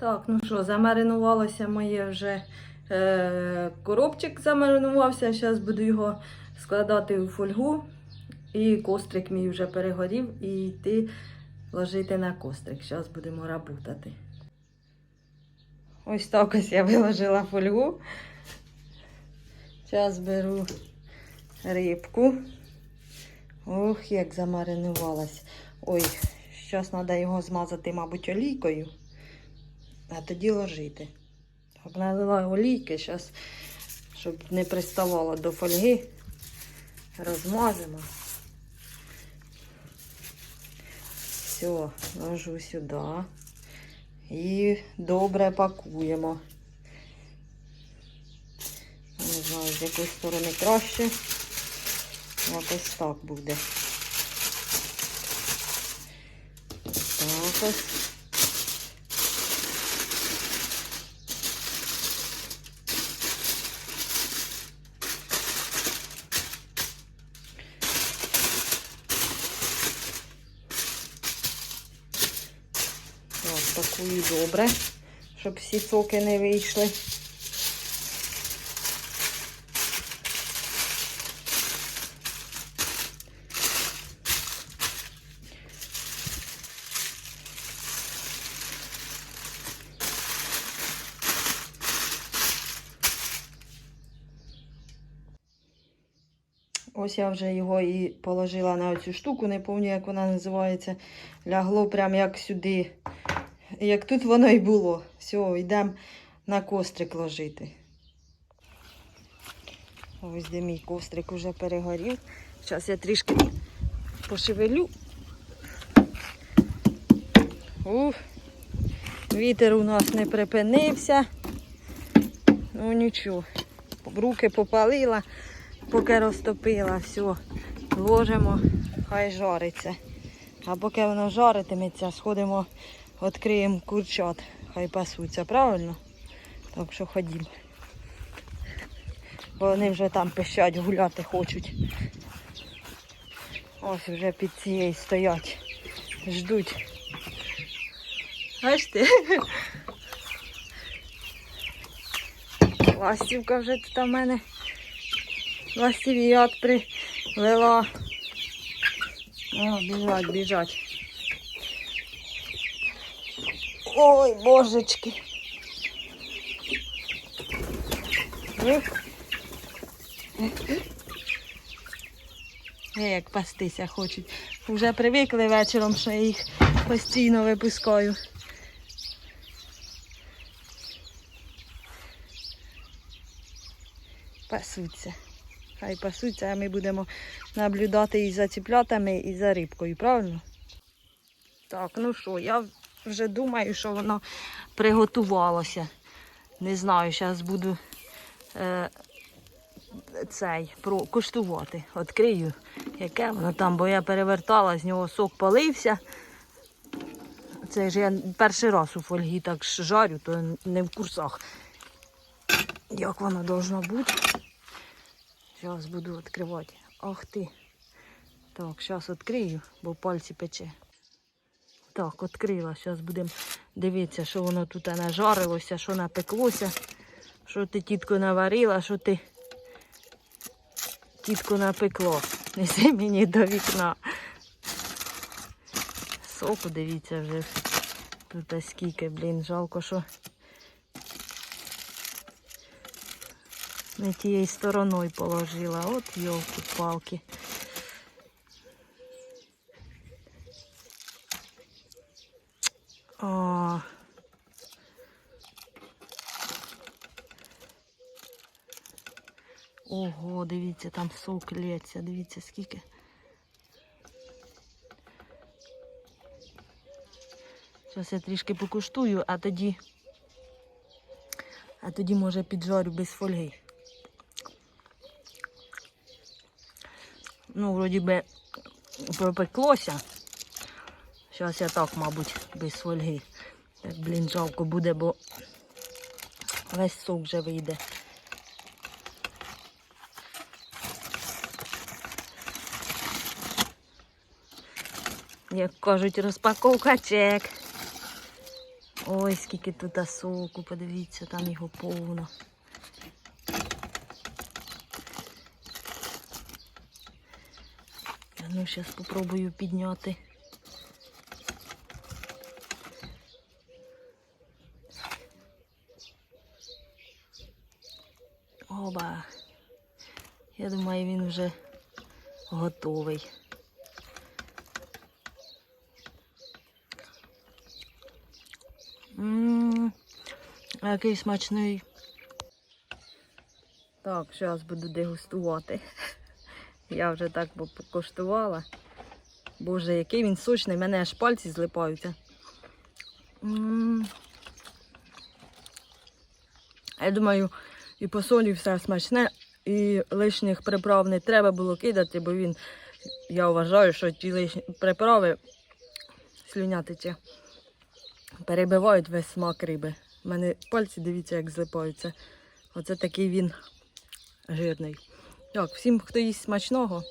Так, ну що, замаринувалося моє вже е, коробчик замаринувався. Зараз буду його складати у фольгу. І кострик мій вже перегорів і йти ложити на кострик. Зараз будемо працювати. Ось так ось я виложила фольгу. Зараз беру рибку. Ох, як замаринувалась. Ой, зараз треба його змазати, мабуть, олійкою, а тоді ложити. Так, налила олійки, зараз, щоб не приставало до фольги, розмажемо. Все, ложу сюди. І добре пакуємо. Не знаю, з якої сторони краще. Якось так буде. Так ось. Так, пакую добре, щоб всі соки не вийшли. Ось я вже його і положила на цю штуку, не пам'ятаю, як вона називається. Лягло прям як сюди. Як тут воно і було. Все, йдемо на кострик ложити. Ось де мій кострик вже перегорів. Зараз я трішки пошевелю. Ух, вітер у нас не припинився. Ну нічого. Руки попалила поки розтопила, все, ложимо, хай жариться. А поки воно жаритиметься, сходимо, відкриємо курчат, хай пасуться, правильно? Так що ходімо. Бо вони вже там пищать, гуляти хочуть. Ось вже під цією стоять, ждуть. Бачите? Ластівка вже тут у мене ластів'ят привела. О, біжать, біжать. Ой, божечки. Е, Як пастися хочуть. Вже привикли вечором, що я їх постійно випускаю. Пасуться. Хай пасуться, а ми будемо наблюдати і за ціплятами, і за рибкою, правильно? Так, ну що, я вже думаю, що воно приготувалося. Не знаю, зараз буду е, цей про, куштувати. Відкрию, яке воно там, бо я перевертала, з нього сок полився. Це ж я перший раз у фольгі так жарю, то не в курсах. Як воно должно бути. Зараз буду відкривати. Ах ти. Так, зараз відкрию, бо пальці пече. Так, відкрила. Зараз будемо дивитися, що воно тут нажарилося, що напеклося, що ти тітко наварила, що ти тітко напекло. Неси мені до вікна. Соку дивіться вже. Тут скільки, блін, жалко, що не тією стороною положила. От йолки-палки. О. Ого, дивіться, там сок лється, дивіться скільки. Зараз я трішки покуштую, а тоді, а тоді може піджарю без фольги. Ну, вроді би пропеклося. Зараз я так, мабуть, без фольги. Так, блін, жалко буде, бо весь сок вже вийде. Як кажуть, розпаковка чек. Ой, скільки тут соку, подивіться, там його повно. Ну зараз спробую підняти. Оба. Я думаю, він вже готовий. Ммм, який смачний. Так, зараз буду дегустувати. Я вже так покуштувала. Боже, який він сочний, в мене аж пальці злипаються. М. Я думаю, і по солі все смачне, і лишніх приправ не треба було кидати, бо він, я вважаю, що ті лишні приправи слюнятиці перебивають весь смак риби. У мене пальці, дивіться, як злипаються. Оце такий він жирний. Так, всім, хто їсть смачного,